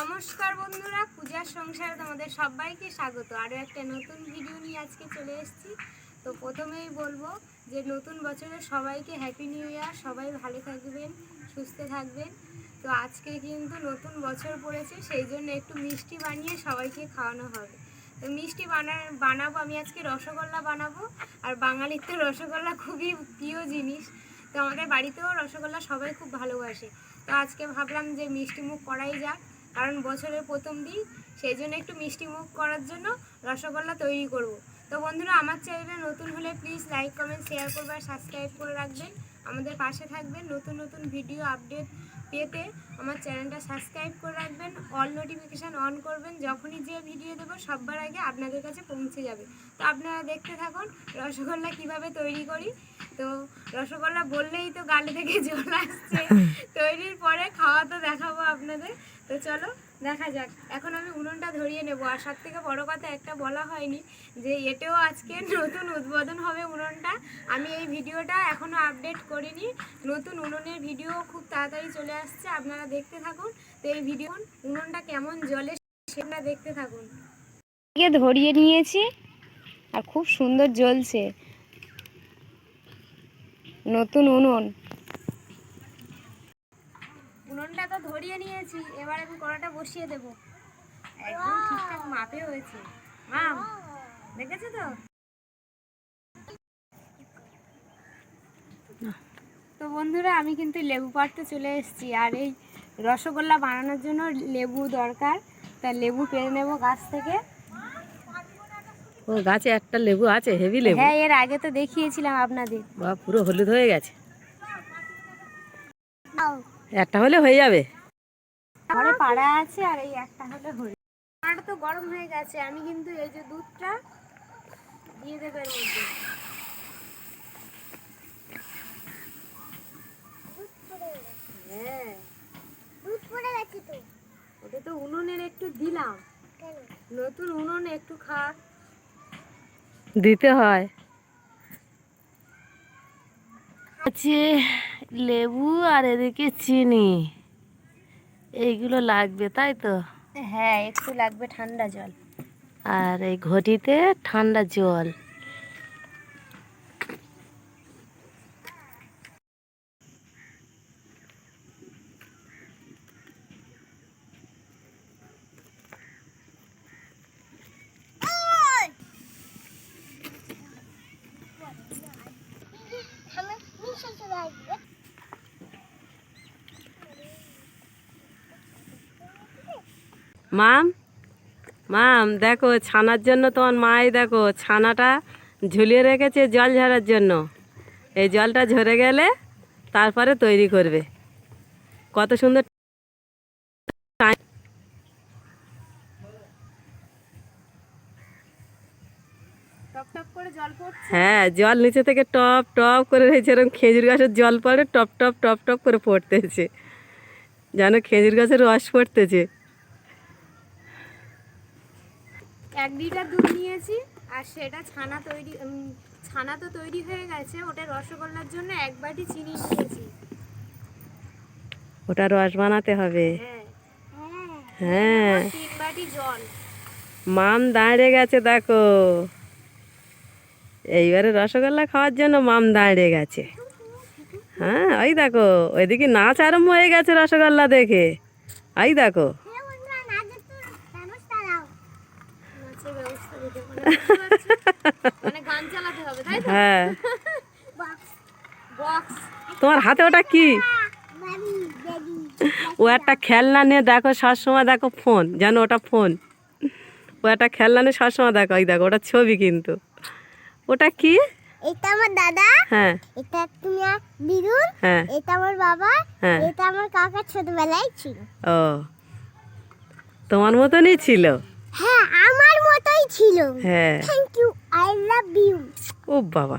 নমস্কার বন্ধুরা, পূজার সংসারে তোমাদের সবাইকে স্বাগত। আরও একটা নতুন ভিডিও নিয়ে আজকে চলে এসেছি। তো প্রথমেই বলব যে নতুন বছরে সবাইকে হ্যাপি নিউ ইয়ার সবাই ভালো থাকবেন, সুস্থ থাকবেন। তো আজকে কিন্তু নতুন বছর পড়েছে, সেই জন্য একটু মিষ্টি বানিয়ে সবাইকে খাওয়ানো হবে। তো মিষ্টি বানা বানাবো, আমি আজকে রসগোল্লা বানাবো। আর বাঙালির তো রসগোল্লা খুবই প্রিয় জিনিস। তো আমাদের বাড়িতেও রসগোল্লা সবাই খুব ভালোবাসে। তো আজকে ভাবলাম যে মিষ্টি মুখ করাই যাক। কারণ বছরের প্রথম দিন সেই জন্য একটু মিষ্টি মুখ করার জন্য রসগোল্লা তৈরি করব। তো বন্ধুরা, আমার চ্যানেলে নতুন হলে প্লিজ লাইক কমেন্ট শেয়ার করবে আর সাবস্ক্রাইব করে রাখবেন। আমাদের পাশে থাকবেন নতুন নতুন ভিডিও আপডেট পেতে আমার চ্যানেলটা সাবস্ক্রাইব করে রাখবেন অল নোটিফিকেশান অন করবেন যখনই যে ভিডিও দেবো সবার আগে আপনাদের কাছে পৌঁছে যাবে। তো আপনারা দেখতে থাকুন রসগোল্লা কীভাবে তৈরি করি। তো রসগোল্লা বললেই তো গালে থেকে জল আসছে। তৈরির পরে খাওয়া তো দেখাবো আপনাদের। তো চলো দেখা যাক। এখন আমি উনুনটা ধরিয়ে নেব। আর সব থেকে বড় কথা, একটা বলা হয়নি যে এটাও আজকে নতুন উদ্বোধন হবে উনুনটা। আমি এই ভিডিওটা এখনও আপডেট করিনি। নতুন উনুনের ভিডিও খুব তাড়াতাড়ি চলে আসছে, আপনারা দেখতে থাকুন। তো এই ভিডিও উনুনটা কেমন জলে সেটা দেখতে থাকুন। ধরিয়ে নিয়েছি, আর খুব সুন্দর জ্বলছে। নতুন উনুন। উনুনটা তো ধরিয়ে নিয়েছি এবার আমি কড়াটা বসিয়ে দেব। একদম ঠিকঠাক মাপে হয়েছে। মাম দেখেছ তো? তো বন্ধুরা আমি কিন্তু লেবু পাড়তে চলে এসেছি আর এই রসগোল্লা বানানোর জন্য লেবু দরকার। তা লেবু পেরে নেব গাছ থেকে। ও গাছে একটা লেবু আছে হেভি লেবু। হ্যাঁ এর আগে তো দেখিয়েছিলাম আপনাদের। বা পুরো হলুদ হয়ে গেছে। একটা হলে হয়ে যাবে। ঘরে পাড়া আছে আর এই একটা হলে হয়ে পাড়া তো গরম হয়ে গেছে আমি কিন্তু এই যে দুধটা দিয়ে দেবো এর মধ্যে। হ্যাঁ। দুধ পড়ে গেছে তো। ওটা তো উনুনের একটু দিলাম। নতুন উনুন একটু খা। দিতে হয়। আছে লেবু আর এদিকে চিনি। এইগুলো লাগবে তাই তো? হ্যাঁ একটু লাগবে ঠান্ডা জল। আর এই ঘটিতে ঠান্ডা জল আমি নিশ্চয় চলে আসবে মাম মাম দেখো ছানার জন্য তোমার মাই দেখো ছানাটা ঝুলিয়ে রেখেছে জল ঝরার জন্য। এই জলটা ঝরে গেলে তারপরে তৈরি করবে। কত সুন্দর হ্যাঁ জল নিচে থেকে টপ টপ করে রয়েছে। এরকম খেজুর গাছের জল পড়ে টপ টপ টপ টপ করে পড়তেছে। যেন খেজুর গাছের রস পড়তেছে। এক লিটার দুধ নিয়েছি আর সেটা ছানা তৈরি ছানা তো তৈরি হয়ে গেছে। ওটা রসগোল্লার জন্য এক বাটি চিনি নিয়েছি। ওটা রস বানাতে হবে। হ্যাঁ। হ্যাঁ। তিন বাটি জল। মাম দাঁড়িয়ে গেছে দেখো। এইবারে রসগোল্লা খাওয়ার জন্য মাম দাঁড়িয়ে গেছে। হ্যাঁ ওই দেখো ওইদিকে নাচ আরম্ভ হয়ে গেছে রসগোল্লা দেখে। এই দেখো হ্যাঁ বন্ধুরা নাচের তো ব্যবস্থা দাও নাচের ব্যবস্থা দিতে মানে বুঝতে পারছ? গান চালাতে হবে তাই তো? হ্যাঁ। বক্স বক্স তোমার হাতে ওটা কি? ও একটা খেলনা নিয়ে দেখো সবসময় দেখো ফোন জানো ওটা ফোন ও একটা খেলনা নিয়ে সবসময় দেখো ওই দেখো ওটা ছবি কিন্তু। ওটা কি? এটা আমার দাদা হ্যাঁ। এটা তুমি দিদুন হ্যাঁ। এটা আমার বাবা হ্যাঁ। এটা আমার কাকা ছোটবেলায় ছিল। ও তোমার মতনই ছিল। হ্যাঁ আমার মতোই ছিল। হ্যাঁ। Thank you I love you ও বাবা।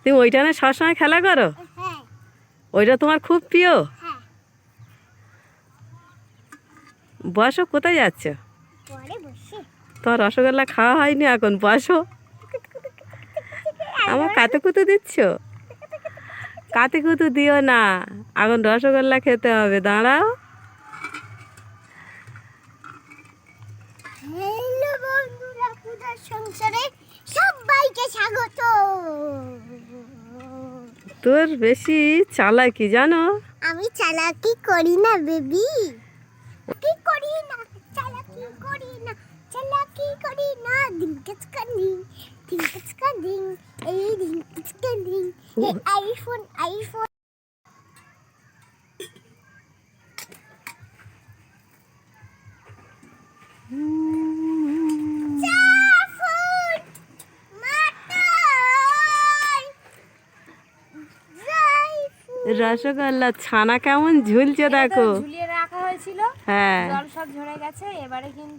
তুমি ওইটা না সবসময় খেলা করো? হ্যাঁ। ওইটা তোমার খুব প্রিয়? হ্যাঁ। বসো কোথায় যাচ্ছ? তোমার রসগোল্লা খাওয়া হয়নি এখন বসো। আমার কাতে কুতু দিচ্ছ? কাতে কুতু দিও না। এখন রসগোল্লা খেতে হবে দাঁড়াও। পূজার সংসারে সবাইকে স্বাগত। তোর বেশি চালাকি জানো? আমি চালাকি করি না বেবি। কি করি না চালাকি করি না চালাকি করি না। দিনকাজ কাদিং দিনকাজ কাদিং এই কাদিং এই আইফোন আইফোন রসগোল্লা ছানা কেমন ঝুলছে দেখো। ঝুলিয়ে রাখা হয়েছিল। হ্যাঁ। জল সব ঝরে গেছে এবারে কিন্তু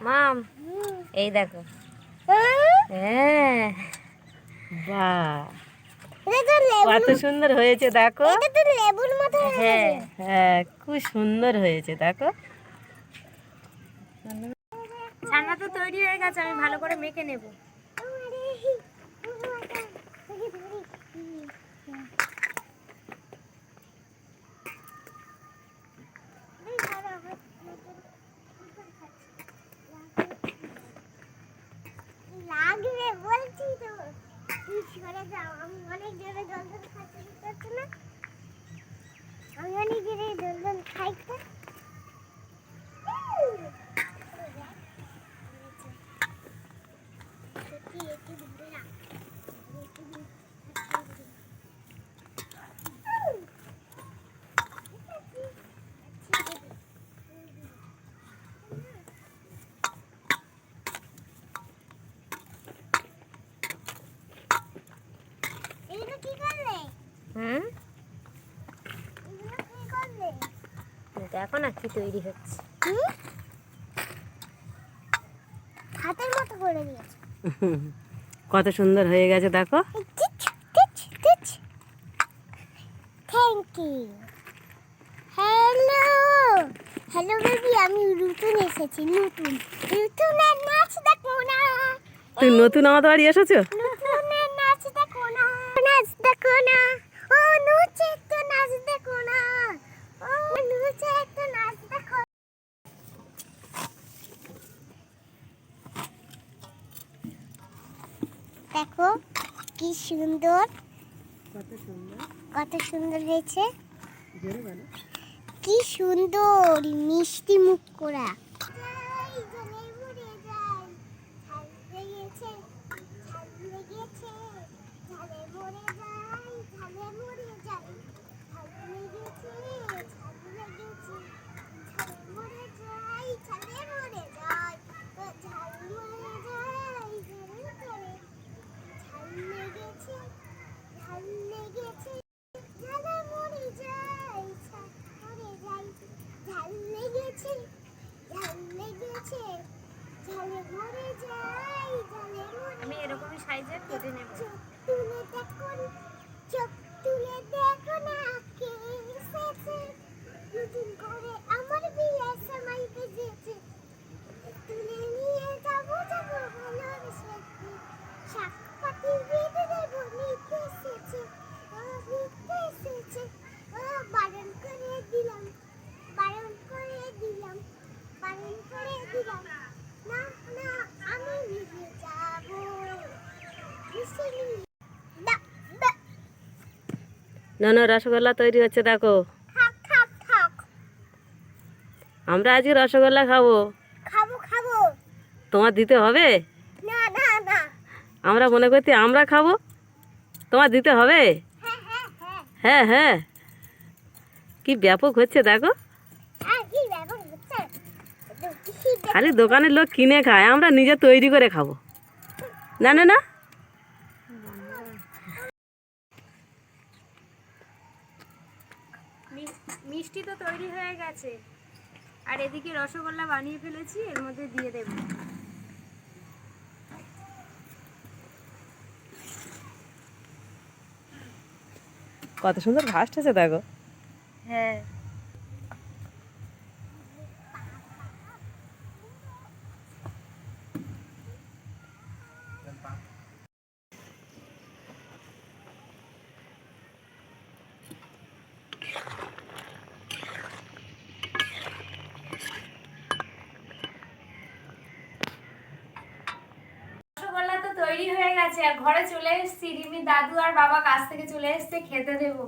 মাম এই দেখো। হ্যাঁ? বাহ। এটা তো লেবু কত সুন্দর হয়েছে দেখো। লেবুর মতো হ্যাঁ হ্যাঁ খুব সুন্দর হয়েছে দেখো। ছানা তো তৈরি হয়ে গেছে আমি ভালো করে মেখে নেব। ご苦労さん、次々、いいね。কি করলে হুম? কি করলে দেখো না কি তৈরি হচ্ছে। হাতের মতো করে দিয়েছে। কত সুন্দর হয়ে গেছে দেখো। Thank you hello hello baby আমি নতুন এসেছি নতুন। নতুনের নাচ দেখো না। তুই নতুন আমাদের বাড়ি এসেছ? দেখো না ও নুচে একটু নাচ দেখো না ও নুচে একটু নাচ দেখো। দেখো কি সুন্দর। কত সুন্দর। কত সুন্দর হয়েছে। কি সুন্দর মিষ্টি মুখ করা ঝাল লেগেছে ঝাল লেগেছে ঝালে মরে যাই ঝাল মরে যাই ঝাল লেগেছে ঝাল লেগেছে ঝালে মরে যাই ঝালে মরে আমি এরকমই সাইজের কেটে নেব চোখ তুলে দেখো চোখ তুলে দেখো না কে এসেছে নতুন করে আমার বিয়ের সময় বেজেছে তুলে নিয়ে যাব যাব ভালোবেসে শাক পাতি বেঁধে দেবো নিতে এসেছে ও নিতে এসেছে ও বারণ করে দিলাম বারণ করে দিলাম বারণ করে দিলাম না না আমি নিজে যাব মিশে নিয়ে দা দা না না রসগোল্লা তৈরি হচ্ছে দেখো। আমরা আজকে রসগোল্লা খাব। খাব খাব। তোমার দিতে হবে? না না না। আমরা মনে করছি আমরা খাব। তোমার দিতে হবে? হ্যাঁ হ্যাঁ হ্যাঁ। হ্যাঁ হ্যাঁ। কি ব্যাপক হচ্ছে দেখো? খালি দোকানের লোক কিনে খায় আমরা নিজে তৈরি করে খাব। না না না। মিষ্টি তো তৈরি হয়ে গেছে। আর এদিকে রসগোল্লা বানিয়ে ফেলেছি এর মধ্যে দিয়ে দেব। কত সুন্দর ভাসতেছে দেখো। হ্যাঁ তৈরি হয়ে গেছে আর ঘরে চলে এসেছি। রিমি দাদু আর বাবা কাছ থেকে চলে এসেছে খেতে দেবো।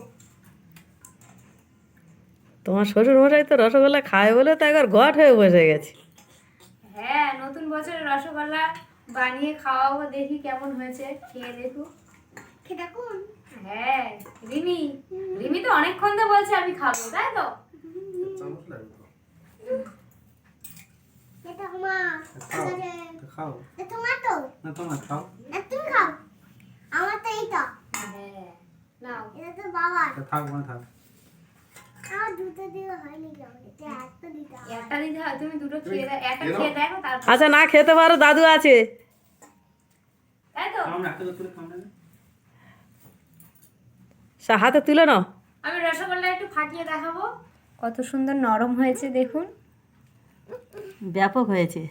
তোমার শ্বশুর মশাই তো রসগোল্লা খায় বলে তো একবার ঘট হয়ে বসে গেছে। হ্যাঁ নতুন বছরে রসগোল্লা বানিয়ে খাওয়াবো দেখি কেমন হয়েছে খেয়ে দেখু। খেটা কোন হ্যাঁ রিমি রিমি তো অনেকক্ষণ তো বলছে আমি খাব তাই তো? খাও খাও। তোমার তো না তোমার খাও। না তুমি খাও। আমার তো এইটা। নাও। এটা তো থাক থাক। আচ্ছা না খেতে পারো দাদু আছে। হাতে তুলে নাও। আমি রসগোল্লা একটু ফাটিয়ে দেখাবো। কত সুন্দর নরম হয়েছে দেখুন। ব্যাপক হয়েছে।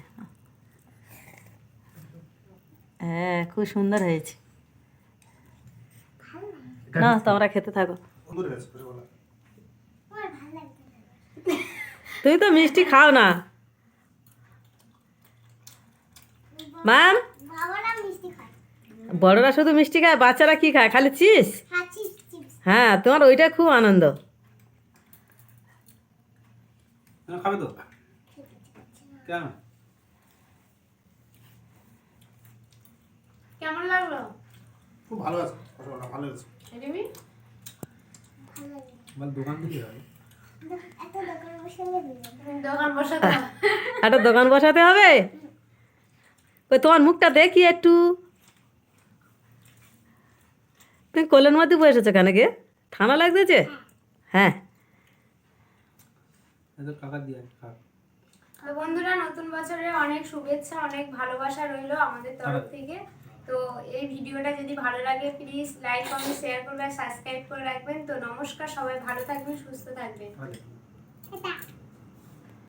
হ্যাঁ খুব সুন্দর হয়েছে। না, তোমরা খেতে থাকো। তুমি তো মিষ্টি খাও না। ম্যাম? বড়রা শুধু মিষ্টি খায়, বাচ্চারা কি খায়? খালি চিস হ্যাঁ তোমার ওইটা খুব আনন্দ। খাবে তো। কেন? কেমন লাগল? খুব ভালো আছে রসগোল্লা ভালো আছে রিমি? ভালো লাগে বল দোকান থেকে একটা দোকানে বসে নেবে দোকান বসাতে হবে। একটা দোকান বসাতে হবে? ওই তোমার মুখটা দেখি একটু। তুমি কোলের মধ্যে বসেছো কেন গে? ঠান্ডা লাগতেছে হ্যাঁ। এই দিয়ে তো বন্ধুরা নতুন বছরে অনেক শুভেচ্ছা অনেক ভালোবাসা রইল আমাদের তরফ থেকে। তো এই ভিডিওটা যদি ভালো লাগে প্লিজ লাইক কমেন্ট শেয়ার করবেন সাবস্ক্রাইব করে রাখবেন। তো নমস্কার সবাই ভালো থাকবেন সুস্থ থাকবেন। এটা